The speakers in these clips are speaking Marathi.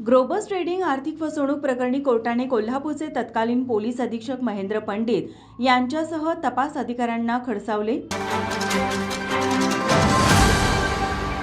ग्रोबस ट्रेडिंग आर्थिक फसवणूक प्रकरणी कोर्टाने कोल्हापूरचे तत्कालीन पोलीस अधीक्षक महेंद्र पंडित यांच्यासह तपास अधिकाऱ्यांना खडसावले.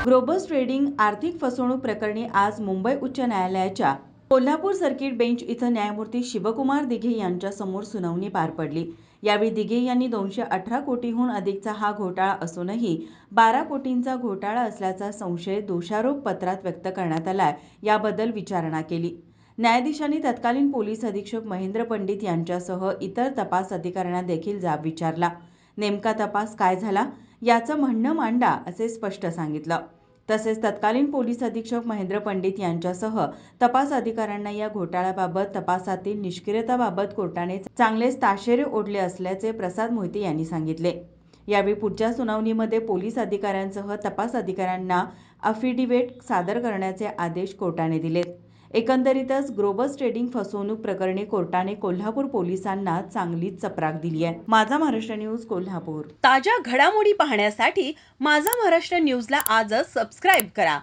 ग्रोबस ट्रेडिंग आर्थिक फसवणूक प्रकरणी आज मुंबई उच्च न्यायालयाच्या कोल्हापूर सर्किट बेंच इथं न्यायमूर्ती शिवकुमार दिघे यांच्यासमोर सुनावणी पार पडली. यावेळी दिघे यांनी दोनशे अठरा कोटीहून अधिकचा हा घोटाळा असूनही बारा कोटींचा घोटाळा असल्याचा संशय दोषारोप पत्रात व्यक्त करण्यात आला याबद्दल विचारणा केली. न्यायाधीशांनी तत्कालीन पोलीस अधीक्षक महेंद्र पंडित यांच्यासह इतर तपास अधिकाऱ्यांना देखील जाब विचारला. नेमका तपास काय झाला? याचं म्हणणं मांडा असे स्पष्ट सांगितलं. तसेच तत्कालीन पोलीस अधीक्षक महेंद्र पंडित यांच्यासह तपास अधिकाऱ्यांना या घोटाळ्याबाबत तपासातील निष्क्रियताबाबत कोर्टाने चांगलेच ताशेरे ओढले असल्याचे प्रसाद मोहिते यांनी सांगितले. यावेळी पुढच्या सुनावणीमध्ये पोलीस अधिकाऱ्यांसह तपास अधिकाऱ्यांना अफिडिवेट सादर करण्याचे आदेश कोर्टाने दिलेत. एकंदरीतच ग्रोबस ट्रेडिंग फसवणूक प्रकरणी कोर्टाने कोल्हापूर पोलिसांना चांगलीच चपराक दिली आहे. माझा महाराष्ट्र न्यूज कोल्हापूर. ताज्या घडामोडी पाहण्यासाठी माझा महाराष्ट्र न्यूजला आजच सबस्क्राईब करा.